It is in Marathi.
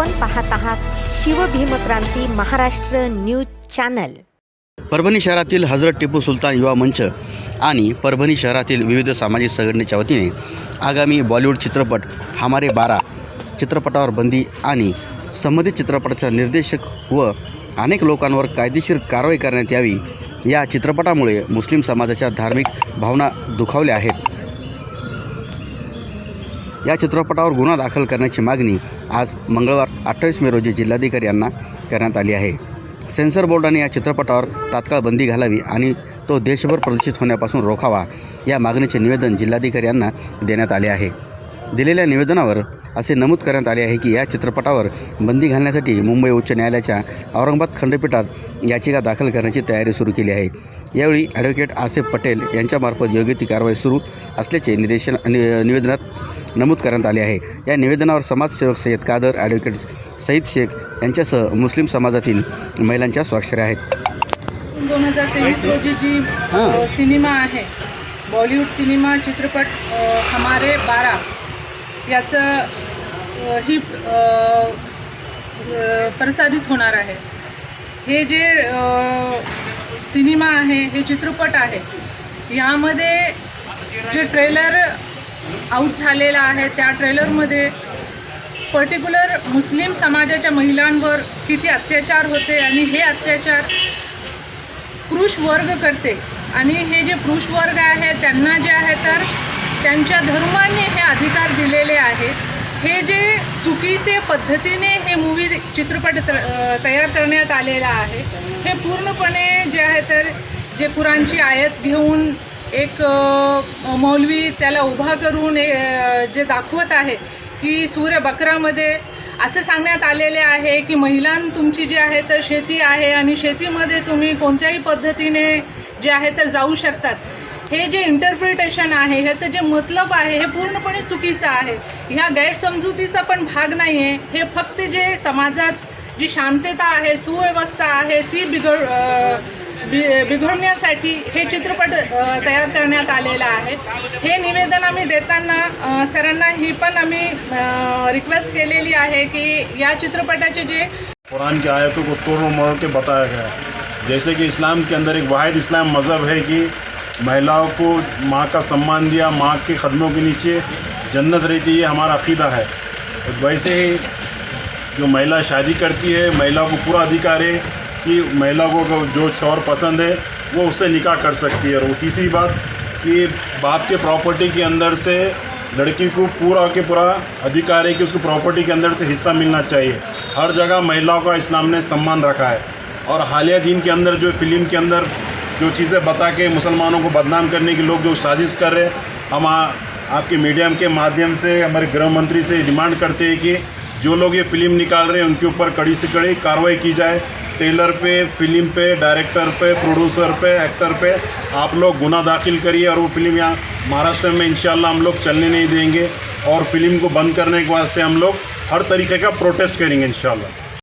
आपण पाहत आहात शिवभीमक्रांती महाराष्ट्र न्यूज चॅनल. परभणी शहरातील हजरत टिपू सुलतान युवा मंच आणि परभणी शहरातील विविध सामाजिक संघटनेच्या वतीने आगामी बॉलिवूड चित्रपट हमारे बारा चित्रपटावर बंदी आणि संबंधित चित्रपटाचा निर्देशक व अनेक लोकांवर कायदेशीर कारवाई करण्यात यावी या चित्रपटामुळे मुस्लिम समाजाच्या धार्मिक भावना दुखावल्या आहेत. या चित्रपटावर गुन्हा दाखल करण्याची मागणी आज मंगळवार अठ्ठावीस मे रोजी जिल्हाधिकारी यांना करण्यात आली आहे. सेन्सर बोर्डाने या चित्रपटावर तात्काळ बंदी घालावी आणि तो देशभर प्रदर्शित होण्यापासून रोखावा या मागणीचे निवेदन जिल्हाधिकारी यांना देण्यात आले आहे. दिलेल्या निवेदनावर असे नमूद करण्यात आले आहे की या चित्रपटावर बंदी घालण्यासाठी मुंबई उच्च न्यायालयाच्या औरंगाबाद खंडपीठात याचिका दाखल करण्याची तयारी सुरू केली आहे. यावेळी ॲडव्होकेट आसेफ पटेल यांच्यामार्फत योग्य ती कारवाई सुरू असल्याचे निदेशन नि निवेदनात नमूद करण्यात आले आहे. या निवेदनावर समाजसेवक सय्यद कादर ॲडव्होकेट सईद शेख यांच्यासह मुस्लिम समाजातील महिलांच्या स्वाक्षऱ्या आहेत. दोन हजार तेवीस रोजी जी सिनेमा आहे बॉलिवूड सिनेमा चित्रपट हमारे बारा याचं ही प्रसारित होणार आहे. हे जे सिनेमा आहे हे चित्रपट आहे यामध्ये जे ट्रेलर आऊट झालेला आहे. त्या ट्रेलरमध्ये पर्टिक्युलर मुस्लिम समाजाच्या महिलांवर किती अत्याचार होते आणि हे अत्याचार पुरुष वर्ग करते. आणि हे जे पुरुष वर्ग आहे त्यांना जे आहे तर त्यांच्या धर्माने हे अधिकार दिलेले आहे. हे जे चुकीचे पद्धतीने हे मूवी चित्रपट त- तयार करण्यात आलेला आहे हे पूर्णपणे जे आहे तर जे कुरांची आयत घेऊन एक मौलवी त्याला उभा करून ए- जे दाखवत आहे की सूर्य बकरामध्ये असं सांगण्यात आलेले आहे की महिलां तुमची जी आहे तर शेती आहे आणि शेतीमध्ये तुम्ही कोणत्याही पद्धतीने जे आहे तर जाऊ शकतात. हे जे इंटरप्रिटेशन आहे ह्याचं जे मतलब आहे हे पूर्णपणे चुकीचं आहे. ह्या गैरसमजुतीचा पण भाग नाही आहे हे फक्त जे समाजात जी शांतता आहे सुव्यवस्था आहे ती बिघड बि- हे चित्रपट तयार हे निवेदन आम्ही देताना अ, सरांना ही आम्ही रिक्वेस्ट केलेली आहे की या चित्रपटाचे जे कुरान की आयतों को तोड़ मोड़ के बताया गया जैसे कि इस्लाम के अंदर एक वाहिद इस्लाम मज़हब है कि महिलाओं को माँ का सम्मान दिया माँ के कदमों के नीचे जन्नत रहती है हमारा अकीदा है। वैसे ही जो महिला शादी करती है महिला को पूरा अधिकार है कि महिला को जो शौर पसंद है, वो उससे निकाह कर सकती है। और वो तीसरी बात कि बाप के प्रॉपर्टी के अंदर से लड़की को पूरा के पूरा अधिकार है कि उसको प्रॉपर्टी के अंदर से हिस्सा मिलना चाहिए। हर जगह महिलाओं का इस्लाम ने सम्मान रखा है। और हालिया दिन के अंदर जो फ़िल्म के अंदर जो चीज़ें बता के मुसलमानों को बदनाम करने के लोग जो साजिश कर रहे हैं, हम आ- आपके मीडियम के माध्यम से, हमारे गृह मंत्री से डिमांड करते हैं कि जो लोग ये फ़िल्म निकाल रहे हैं, उनके ऊपर कड़ी से कड़ी कार्रवाई की जाए। टेलर पे, फ़िल्म पे, डायरेक्टर पे, प्रोड्यूसर पे, एक्टर पे आप लोग गुना दाखिल करिए और वो फ़िल्म यहाँ महाराष्ट्र में इंशाल्लाह हम लोग चलने नहीं देंगे और फ़िल्म को बंद करने के वास्ते हम लोग हर तरीके का प्रोटेस्ट करेंगे इंशाल्लाह।